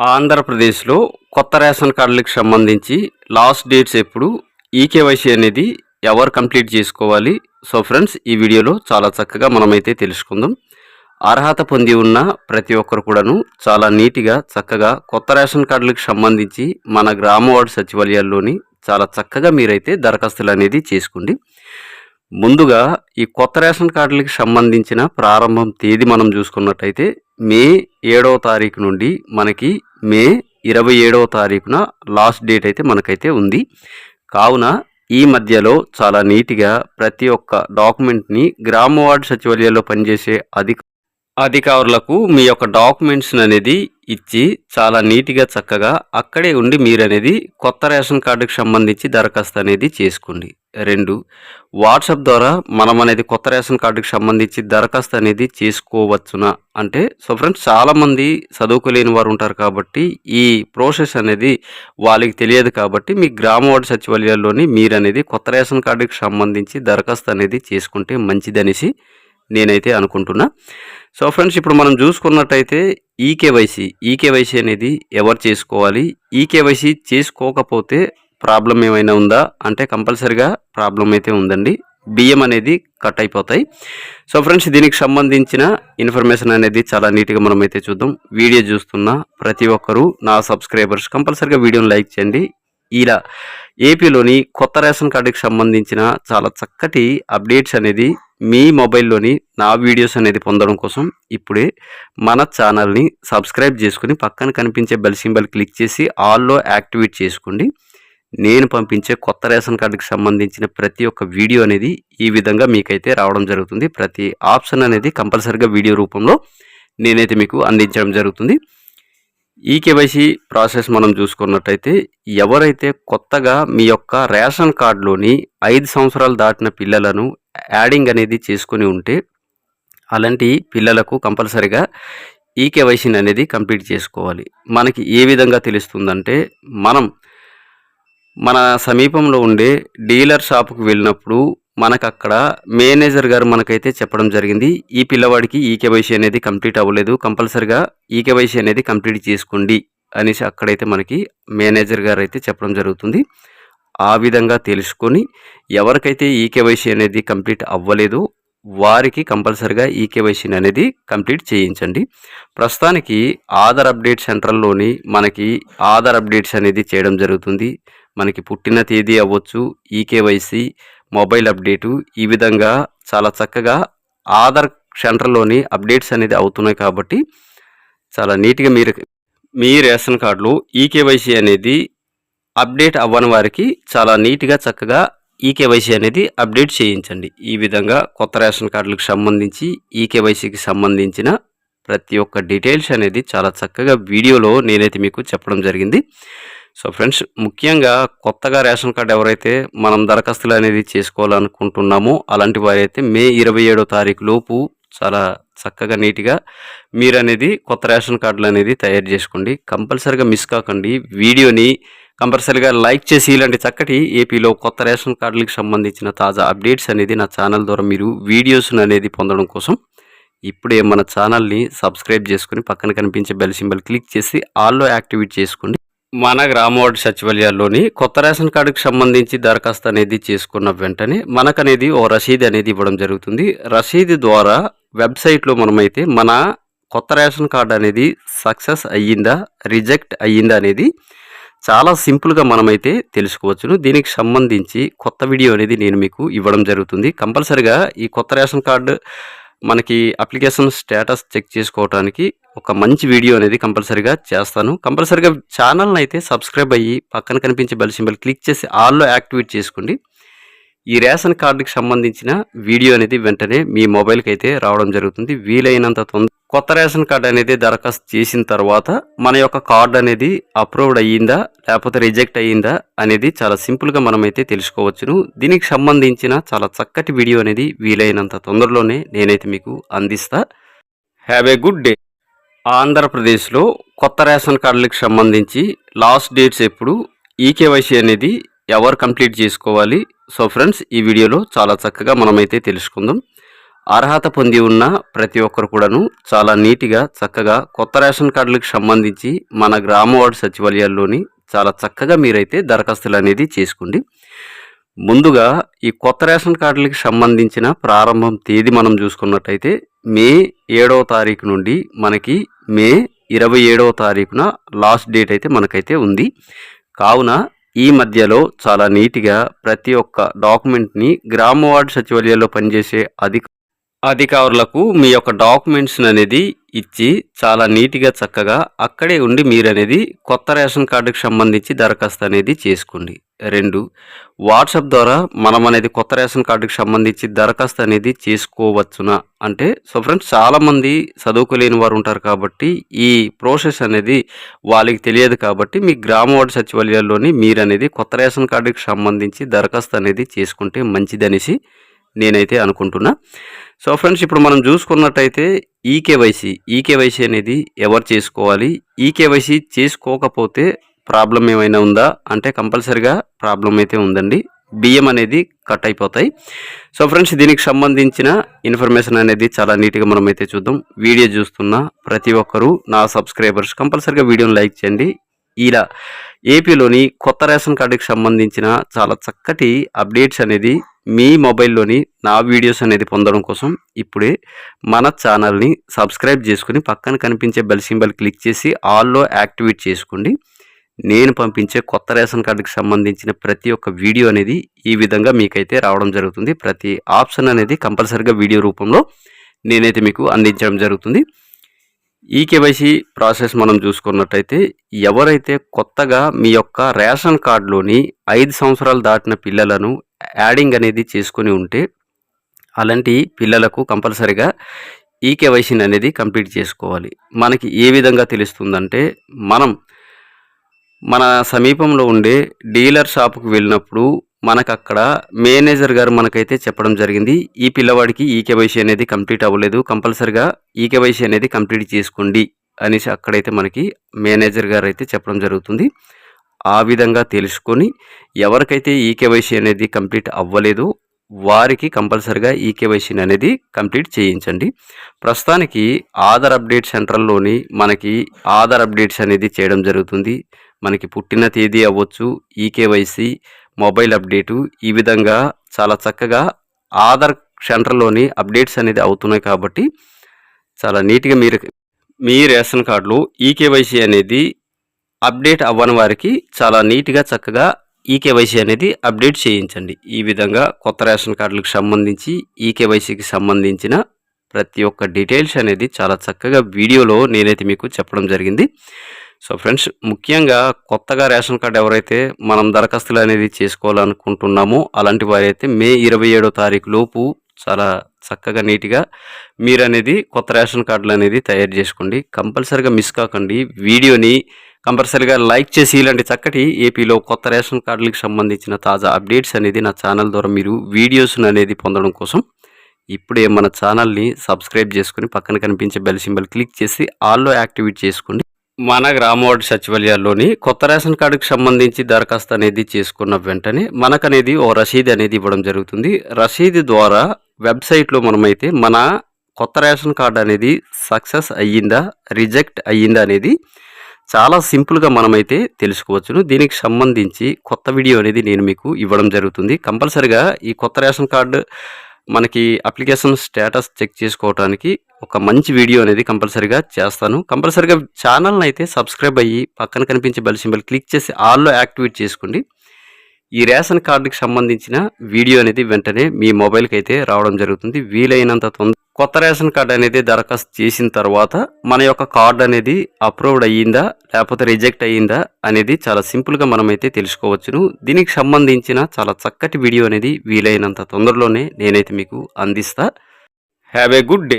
ఆంధ్రప్రదేశ్లో కొత్త రేషన్ కార్డులకు సంబంధించి లాస్ట్ డేట్స్ ఎప్పుడు ఈకేవైసీ అనేది ఎవరు కంప్లీట్ చేసుకోవాలి? సో ఫ్రెండ్స్ ఈ వీడియోలో చాలా చక్కగా మనమైతే తెలుసుకుందాం. అర్హత పొంది ఉన్న ప్రతి ఒక్కరు కూడాను చాలా నీట్గా చక్కగా కొత్త రేషన్ కార్డులకు సంబంధించి మన గ్రామ వార్డు సచివాలయాల్లోని చాలా చక్కగా మీరైతే దరఖాస్తులు అనేది చేసుకోండి. ముందుగా ఈ కొత్త రేషన్ కార్డులకు సంబంధించిన ప్రారంభం తేదీ మనం చూసుకున్నట్టయితే మే ఏడవ తారీఖు నుండి మనకి మే ఇరవై ఏడవ తారీఖున లాస్ట్ డేట్ అయితే మనకైతే ఉంది. కావున ఈ మధ్యలో చాలా నీట్గా ప్రతి ఒక్క డాక్యుమెంట్ని గ్రామ వార్డు సచివాలయాల్లో పనిచేసే అధిక అధికారులకు మీ యొక్క డాక్యుమెంట్స్ అనేది ఇచ్చి చాలా నీట్గా చక్కగా అక్కడే ఉండి మీరు అనేది కొత్త రేషన్ కార్డుకి సంబంధించి దరఖాస్తు అనేది చేసుకోండి. రెండు వాట్సాప్ ద్వారా మనం అనేది కొత్త రేషన్ కార్డుకి సంబంధించి దరఖాస్తు అనేది చేసుకోవచ్చునా? అంటే సో ఫ్రెండ్స్ చాలామంది చదువుకోలేని వారు ఉంటారు కాబట్టి ఈ ప్రాసెస్ అనేది వాళ్ళకి తెలియదు కాబట్టి మీ గ్రామ సచివాలయాల్లోని మీరు అనేది కొత్త రేషన్ కార్డుకి సంబంధించి దరఖాస్తు అనేది చేసుకుంటే మంచిదనేసి నేనైతే అనుకుంటున్నా. సో ఫ్రెండ్స్ ఇప్పుడు మనం చూసుకున్నట్టయితే ఈకేవైసీ ఈకేవైసీ అనేది ఎవరు చేసుకోవాలి? ఈకేవైసీ చేసుకోకపోతే ప్రాబ్లం ఏమైనా ఉందా? అంటే కంపల్సరిగా ప్రాబ్లం అయితే ఉందండి. బియ్యం అనేది కట్ అయిపోతాయి. సో ఫ్రెండ్స్ దీనికి సంబంధించిన ఇన్ఫర్మేషన్ అనేది చాలా నీట్గా మనం అయితే చూద్దాం. వీడియో చూస్తున్న ప్రతి ఒక్కరూ నా సబ్స్క్రైబర్స్ కంపల్సరిగా వీడియోని లైక్ చేయండి. ఇలా ఏపీలోని కొత్త రేషన్ కార్డుకి సంబంధించిన చాలా చక్కటి అప్డేట్స్ అనేది మీ మొబైల్లోని నా వీడియోస్ అనేది పొందడం కోసం ఇప్పుడే మన ఛానల్ని సబ్స్క్రైబ్ చేసుకుని పక్కన కనిపించే బెల్ సింబల్ క్లిక్ చేసి ఆల్లో యాక్టివేట్ చేసుకోండి. నేను పంపించే కొత్త రేషన్ కార్డుకి సంబంధించిన ప్రతి ఒక్క వీడియో అనేది ఈ విధంగా మీకైతే రావడం జరుగుతుంది. ప్రతి ఆప్షన్ అనేది కంపల్సరిగా వీడియో రూపంలో నేనైతే మీకు అందించడం జరుగుతుంది. ఈ కేవైసీ ప్రాసెస్ మనం చూసుకున్నట్టయితే ఎవరైతే కొత్తగా మీ యొక్క రేషన్ కార్డులోని ఐదు సంవత్సరాలు దాటిన పిల్లలను యాడింగ్ అనేది చేసుకొని ఉంటే అలాంటి పిల్లలకు కంపల్సరిగా ఈ కేవైసీని అనేది కంప్లీట్ చేసుకోవాలి. మనకి ఏ విధంగా తెలుస్తుందంటే మనం మన సమీపంలో ఉండే డీలర్ షాపుకు వెళ్ళినప్పుడు మనకు అక్కడ మేనేజర్ గారు మనకైతే చెప్పడం జరిగింది ఈ పిల్లవాడికి ఈ కేవైసీ అనేది కంప్లీట్ అవ్వలేదు కంపల్సరిగా ఈ కేవైసీ అనేది కంప్లీట్ చేసుకోండి అనేసి అక్కడైతే మనకి మేనేజర్ గారు అయితే చెప్పడం జరుగుతుంది. ఆ విధంగా తెలుసుకొని ఎవరికైతే ఈ కేవైసీ అనేది కంప్లీట్ అవ్వలేదో వారికి కంపల్సరిగా ఈ అనేది కంప్లీట్ చేయించండి. ప్రస్తుతానికి ఆధార్ అప్డేట్ సెంటర్లోని మనకి ఆధార్ అప్డేట్స్ అనేది చేయడం జరుగుతుంది. మనకి పుట్టిన తేదీ అవ్వచ్చు ఈకేవైసీ మొబైల్ అప్డేటు ఈ విధంగా చాలా చక్కగా ఆధార్ సెంటర్లోని అప్డేట్స్ అనేది అవుతున్నాయి కాబట్టి చాలా నీట్గా మీరు మీ రేషన్ కార్డులో ఈకేవైసీ అనేది అప్డేట్ అవ్వని వారికి చాలా నీట్గా చక్కగా ఈకేవైసీ అనేది అప్డేట్ చేయించండి. ఈ విధంగా కొత్త రేషన్ కార్డులకు సంబంధించి ఈకేవైసీకి సంబంధించిన ప్రతి ఒక్క డీటెయిల్స్ అనేది చాలా చక్కగా వీడియోలో నేనైతే మీకు చెప్పడం జరిగింది. సో ఫ్రెండ్స్ ముఖ్యంగా కొత్తగా రేషన్ కార్డు ఎవరైతే మనం దరఖాస్తులు అనేది చేసుకోవాలనుకుంటున్నామో అలాంటి వారైతే మే ఇరవై ఏడో తారీఖు లోపు చాలా చక్కగా నీట్గా మీరు అనేది కొత్త రేషన్ కార్డులు అనేది తయారు చేసుకోండి. కంపల్సరీగా మిస్ కాకండి. వీడియోని కంపల్సరీగా లైక్ చేసి ఇలాంటి చక్కటి ఏపీలో కొత్త రేషన్ కార్డులకు సంబంధించిన తాజా అప్డేట్స్ అనేది నా ఛానల్ ద్వారా మీరు వీడియోస్ అనేది పొందడం కోసం ఇప్పుడే మన ఛానల్ని సబ్స్క్రైబ్ చేసుకుని పక్కన కనిపించే బెల్ సింబల్ క్లిక్ చేసి ఆల్లో యాక్టివేట్ చేసుకోండి. మన గ్రామవార్డు సచివాలయాల్లోని కొత్త రేషన్ కార్డుకి సంబంధించి దరఖాస్తు అనేది చేసుకున్న వెంటనే మనకనేది ఓ రసీదు అనేది ఇవ్వడం జరుగుతుంది. రసీదు ద్వారా వెబ్సైట్లో మనమైతే మన కొత్త రేషన్ కార్డు అనేది సక్సెస్ అయ్యిందా రిజెక్ట్ అయ్యిందా అనేది చాలా సింపుల్గా మనమైతే తెలుసుకోవచ్చును. దీనికి సంబంధించి కొత్త వీడియో అనేది నేను మీకు ఇవ్వడం జరుగుతుంది. కంపల్సరిగా ఈ కొత్త రేషన్ కార్డు మనకి అప్లికేషన్ స్టేటస్ చెక్ చేసుకోవడానికి ఒక మంచి వీడియో అనేది కంపల్సరీగా చేస్తాను. కంపల్సరీగా ఛానల్ని అయితే సబ్స్క్రైబ్ అయ్యి పక్కన కనిపించే బెల్ సింబల్ క్లిక్ చేసి ఆల్లో యాక్టివేట్ చేసుకోండి. ఈ రేషన్ కార్డుకి సంబంధించిన వీడియో అనేది వెంటనే మీ మొబైల్కి అయితే రావడం జరుగుతుంది. వీలైనంత తొందర కొత్త రేషన్ కార్డు అనేది దరఖాస్తు చేసిన తర్వాత మన యొక్క కార్డు అనేది అప్రూవ్డ్ అయ్యిందా లేకపోతే రిజెక్ట్ అయ్యిందా అనేది చాలా సింపుల్గా మనమైతే తెలుసుకోవచ్చును. దీనికి సంబంధించిన చాలా చక్కటి వీడియో అనేది వీలైనంత తొందరలోనే నేనైతే మీకు అందిస్తా. హ్యావ్ ఏ గుడ్ డే ఆంధ్రప్రదేశ్లో కొత్త రేషన్ కార్డులకు సంబంధించి లాస్ట్ డేట్స్ ఎప్పుడు ఈకేవైసీ అనేది ఎవరు కంప్లీట్ చేసుకోవాలి? సో ఫ్రెండ్స్ ఈ వీడియోలో చాలా చక్కగా మనమైతే తెలుసుకుందాం. అర్హత పొంది ఉన్న ప్రతి ఒక్కరు కూడాను చాలా నీట్గా చక్కగా కొత్త రేషన్ కార్డులకు సంబంధించి మన గ్రామ వార్డు సచివాలయాల్లోని చాలా చక్కగా మీరైతే దరఖాస్తులు అనేది చేసుకోండి. ముందుగా ఈ కొత్త రేషన్ కార్డులకు సంబంధించిన ప్రారంభం తేదీ మనం చూసుకున్నట్టయితే మే ఏడవ తారీఖు నుండి మనకి మే ఇరవై ఏడవ తారీఖున లాస్ట్ డేట్ అయితే మనకైతే ఉంది. కావున ఈ మధ్యలో చాలా నీట్గా ప్రతి ఒక్క డాక్యుమెంట్ని గ్రామ వార్డు సచివాలయాల్లో పనిచేసే అధిక అధికారులకు మీ యొక్క డాక్యుమెంట్స్ అనేది ఇచ్చి చాలా నీట్గా చక్కగా అక్కడే ఉండి మీరు అనేది కొత్త రేషన్ కార్డుకి సంబంధించి దరఖాస్తు అనేది చేసుకోండి. రెండు వాట్సాప్ ద్వారా మనం అనేది కొత్త రేషన్ కార్డుకి సంబంధించి దరఖాస్తు అనేది చేసుకోవచ్చునా? అంటే సో ఫ్రెండ్స్ చాలామంది చదువుకోలేని వారు ఉంటారు కాబట్టి ఈ ప్రాసెస్ అనేది వాళ్ళకి తెలియదు కాబట్టి మీ గ్రామ వార్డు సచివాలయాల్లోని మీరు అనేది కొత్త రేషన్ కార్డుకి సంబంధించి దరఖాస్తు అనేది చేసుకుంటే మంచిదనేసి నేనైతే అనుకుంటున్నా. సో ఫ్రెండ్స్ ఇప్పుడు మనం చూసుకున్నట్టయితే ఈకేవైసీ ఈకేవైసీ అనేది ఎవరు చేసుకోవాలి? ఈకేవైసీ చేసుకోకపోతే ప్రాబ్లం ఏమైనా ఉందా? అంటే కంపల్సరిగా ప్రాబ్లం అయితే ఉందండి. బియ్యం అనేది కట్ అయిపోతాయి. సో ఫ్రెండ్స్ దీనికి సంబంధించిన ఇన్ఫర్మేషన్ అనేది చాలా నీట్గా మనం అయితే చూద్దాం. వీడియో చూస్తున్న ప్రతి ఒక్కరూ నా సబ్స్క్రైబర్స్ కంపల్సరిగా వీడియోని లైక్ చేయండి. ఇలా ఏపీలోని కొత్త రేషన్ కార్డుకి సంబంధించిన చాలా చక్కటి అప్డేట్స్ అనేది మీ మొబైల్లోని నా వీడియోస్ అనేది పొందడం కోసం ఇప్పుడే మన ఛానల్ని సబ్స్క్రైబ్ చేసుకుని పక్కన కనిపించే బెల్ సింబల్ క్లిక్ చేసి ఆల్లో యాక్టివేట్ చేసుకోండి. నేను పంపించే కొత్త రేషన్ కార్డుకి సంబంధించిన ప్రతి ఒక్క వీడియో అనేది ఈ విధంగా మీకైతే రావడం జరుగుతుంది. ప్రతి ఆప్షన్ అనేది కంపల్సరిగా వీడియో రూపంలో నేనైతే మీకు అందించడం జరుగుతుంది. ఈ కేవైసీ ప్రాసెస్ మనం చూసుకున్నట్టయితే ఎవరైతే కొత్తగా మీ యొక్క రేషన్ కార్డులోని ఐదు సంవత్సరాలు దాటిన పిల్లలను యాడింగ్ అనేది చేసుకొని ఉంటే అలాంటి పిల్లలకు కంపల్సరిగా ఈ కేవైసీని అనేది కంప్లీట్ చేసుకోవాలి. మనకి ఏ విధంగా తెలుస్తుందంటే మనం మన సమీపంలో ఉండే డీలర్ షాపుకు వెళ్ళినప్పుడు మనకు అక్కడ మేనేజర్ గారు మనకైతే చెప్పడం జరిగింది ఈ పిల్లవాడికి ఈ కేవైసీ అనేది కంప్లీట్ అవ్వలేదు కంపల్సరిగా ఈ కేవైసీ అనేది కంప్లీట్ చేసుకోండి అనేసి అక్కడైతే మనకి మేనేజర్ గారు అయితే చెప్పడం జరుగుతుంది. ఆ విధంగా తెలుసుకొని ఎవరికైతే ఈ కేవైసీ అనేది కంప్లీట్ అవ్వలేదు వారికి కంపల్సరిగా ఈ కేవైసీని అనేది కంప్లీట్ చేయించండి. ప్రస్తుతానికి ఆధార్ అప్డేట్ సెంటర్లోని మనకి ఆధార్ అప్డేట్స్ అనేది చేయడం జరుగుతుంది. మనకి పుట్టిన తేదీ అవ్వచ్చు ఈకేవైసీ మొబైల్ అప్డేటు ఈ విధంగా చాలా చక్కగా ఆధార్ సెంటర్లోని అప్డేట్స్ అనేది అవుతున్నాయి కాబట్టి చాలా నీట్గా మీరు మీ రేషన్ కార్డులో ఈకేవైసీ అనేది అప్డేట్ అవ్వని వారికి చాలా నీట్గా చక్కగా ఈకేవైసీ అనేది అప్డేట్ చేయించండి. ఈ విధంగా కొత్త రేషన్ కార్డులకు సంబంధించి ఈకేవైసీకి సంబంధించిన ప్రతి ఒక్క డీటెయిల్స్ అనేది చాలా చక్కగా వీడియోలో నేనైతే మీకు చెప్పడం జరిగింది. సో ఫ్రెండ్స్ ముఖ్యంగా కొత్తగా రేషన్ కార్డు ఎవరైతే మనం దరఖాస్తులు అనేది చేసుకోవాలనుకుంటున్నామో అలాంటి వారైతే మే ఇరవై ఏడో తారీఖు లోపు చాలా చక్కగా నీట్గా మీరు అనేది కొత్త రేషన్ కార్డులు అనేది తయారు చేసుకోండి. కంపల్సరిగా మిస్ కాకండి. వీడియోని కంపల్సరీగా లైక్ చేసి ఇలాంటి చక్కటి ఏపీలో కొత్త రేషన్ కార్డులకు సంబంధించిన తాజా అప్డేట్స్ అనేది నా ఛానల్ ద్వారా మీరు వీడియోస్ అనేది పొందడం కోసం ఇప్పుడే మన ఛానల్ని సబ్స్క్రైబ్ చేసుకుని పక్కన కనిపించే బెల్ సింబల్ క్లిక్ చేసి ఆల్లో యాక్టివేట్ చేసుకోండి. మన గ్రామవార్డు సచివాలయాల్లోని కొత్త రేషన్ కార్డుకి సంబంధించి దరఖాస్తు అనేది చేసుకున్న వెంటనే మనకనేది ఓ రసీదు అనేది ఇవ్వడం జరుగుతుంది. రసీదు ద్వారా వెబ్సైట్లో మనమైతే మన కొత్త రేషన్ కార్డు అనేది సక్సెస్ అయ్యిందా రిజెక్ట్ అయ్యిందా అనేది చాలా సింపుల్గా మనమైతే తెలుసుకోవచ్చును. దీనికి సంబంధించి కొత్త వీడియో అనేది నేను మీకు ఇవ్వడం జరుగుతుంది. కంపల్సరిగా ఈ కొత్త రేషన్ కార్డు మనకి అప్లికేషన్ స్టేటస్ చెక్ చేసుకోవడానికి ఒక మంచి వీడియో అనేది కంపల్సరీగా చేస్తాను. కంపల్సరీగా ఛానల్ని అయితే సబ్స్క్రైబ్ అయ్యి పక్కన కనిపించే బెల్ సింబల్ క్లిక్ చేసి ఆల్లో యాక్టివేట్ చేసుకోండి. ఈ రేషన్ కార్డుకి సంబంధించిన వీడియో అనేది వెంటనే మీ మొబైల్కి అయితే రావడం జరుగుతుంది. వీలైనంత తొందర కొత్త రేషన్ కార్డు అనేది దరఖాస్తు చేసిన తర్వాత మన యొక్క కార్డు అనేది అప్రూవ్డ్ అయ్యిందా లేకపోతే రిజెక్ట్ అయ్యిందా అనేది చాలా సింపుల్గా మనమైతే తెలుసుకోవచ్చును. దీనికి సంబంధించిన చాలా చక్కటి వీడియో అనేది వీలైనంత తొందరలోనే నేనైతే మీకు అందిస్తా. Have a good day